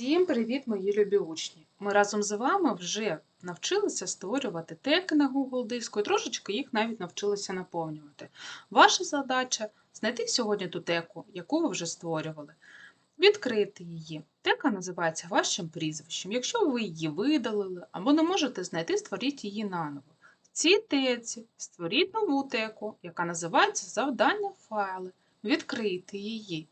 Всім привіт, мої любі учні! Ми разом з вами вже навчилися створювати теки на Google диску і трошечки їх навіть навчилися наповнювати. Ваша задача знайти сьогодні ту теку, яку ви вже створювали, відкрити її. Тека називається вашим прізвищем. Якщо ви її видалили або не можете знайти, створіть її наново. В цій теці створіть нову теку, яка називається завдання файли. Відкрийте її.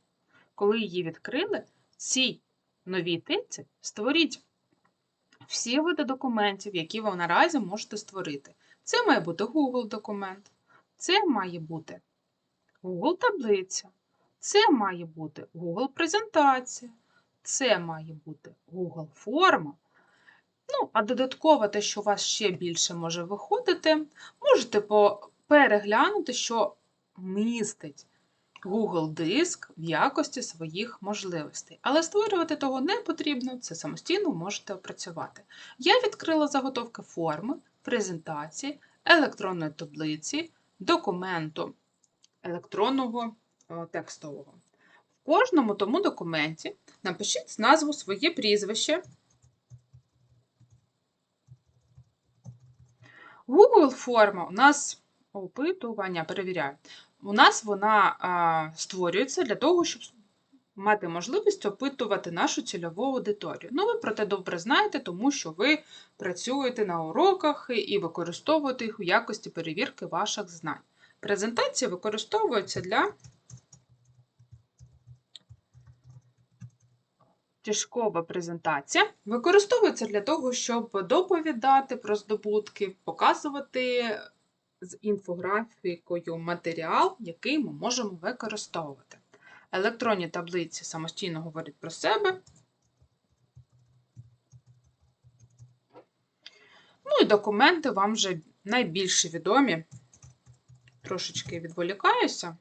Коли її відкрили, в цій новій теці створіть всі види документів, які ви наразі можете створити. Це має бути Google документ, це має бути Google таблиця, це має бути Google презентація, це має бути Google форма. Ну, а додатково те, що у вас ще більше може виходити, можете переглянути, що містить Google диск в якості своїх можливостей. Але створювати того не потрібно, це самостійно можете опрацювати. Я відкрила заготовки форми, презентації, електронної таблиці, документу електронного е, текстового. В кожному тому документі напишіть назву своє прізвище. Google форма у нас опитування, перевіряю. У нас вона а, створюється для того, щоб мати можливість опитувати нашу цільову аудиторію. Ну, ви про те добре знаєте, тому що ви працюєте на уроках і використовуєте їх у якості перевірки ваших знань. Презентація використовується для Тяжкова презентація використовується для того, щоб доповідати про здобутки, показувати з інфографікою матеріал, який ми можемо використовувати. Електронні таблиці самостійно говорять про себе. Ну і документи вам вже найбільше відомі. Трошечки відволікаюся.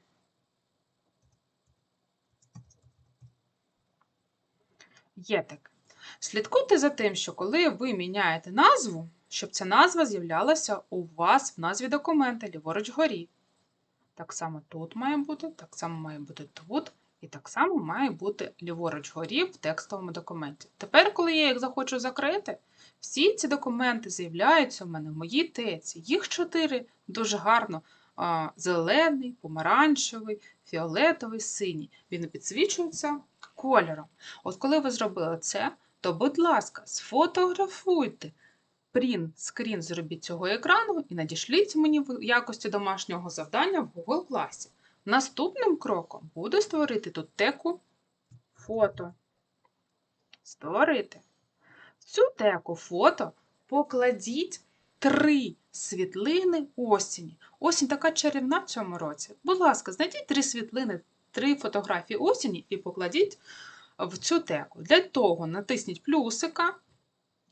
Є таке. Слідкуйте за тим, що коли ви міняєте назву, щоб ця назва з'являлася у вас в назві документа ліворуч горі. Так само тут має бути, так само має бути тут, і так само має бути ліворуч горі в текстовому документі. Тепер, коли я їх захочу закрити, всі ці документи з'являються у мене в моїй теці. Їх чотири дуже гарно. Зелений, помаранчевий, фіолетовий, синій. Він підсвічується кольором. От коли ви зробили це, то, будь ласка, сфотографуйте скрін зробіть цього екрану і надішліть мені в якості домашнього завдання в Google класі. Наступним кроком буде створити тут теку фото. Створити. В цю теку фото покладіть три світлини осені. Осінь така чарівна в цьому році. Будь ласка, знайдіть три світлини, три фотографії осені і покладіть в цю теку. Для того натисніть плюсика,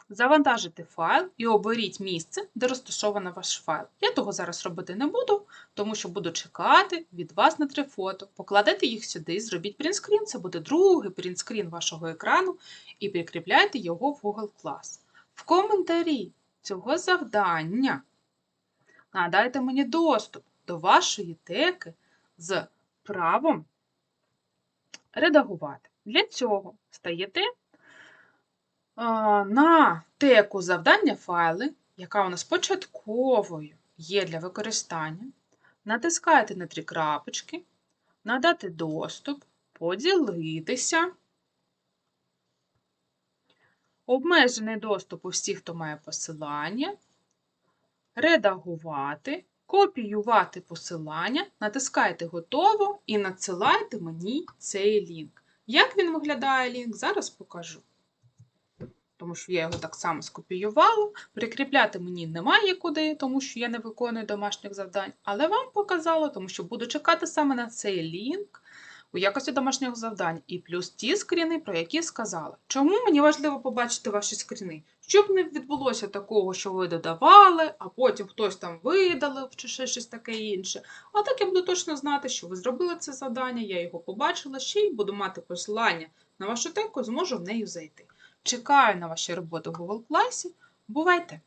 завантажите файл і оберіть місце, де розташовано ваш файл. Я того зараз робити не буду, тому що буду чекати від вас на три фото. Покладете їх сюди, зробіть принтскрін, це буде другий принтскрін вашого екрану, і прикріпляйте його в Google Class. В коментарі цього завдання надайте мені доступ до вашої теки з правом редагувати. Для цього стаєте на теку завдання файли, яка у нас початковою є для використання. Натискаєте на три крапочки, надати доступ, поділитися. Обмежений доступ у всіх, хто має посилання, редагувати, копіювати посилання, натискаєте готово і надсилайте мені цей лінк. Як він виглядає лінк, зараз покажу. Тому що я його так само скопіювала. Прикріпляти мені немає куди, тому що я не виконую домашніх завдань, але вам показала, тому що буду чекати саме на цей лінк у якості домашнього завдань. І плюс ті скріни, про які сказала. Чому мені важливо побачити ваші скріни? Щоб не відбулося такого, що ви додавали, а потім хтось там видалив чи ще щось таке інше. А так я буду точно знати, що ви зробили це завдання, я його побачила, ще й буду мати посилання на вашу теку, зможу в неї зайти. Чекаю на ваші роботи в Google класі. Бувайте!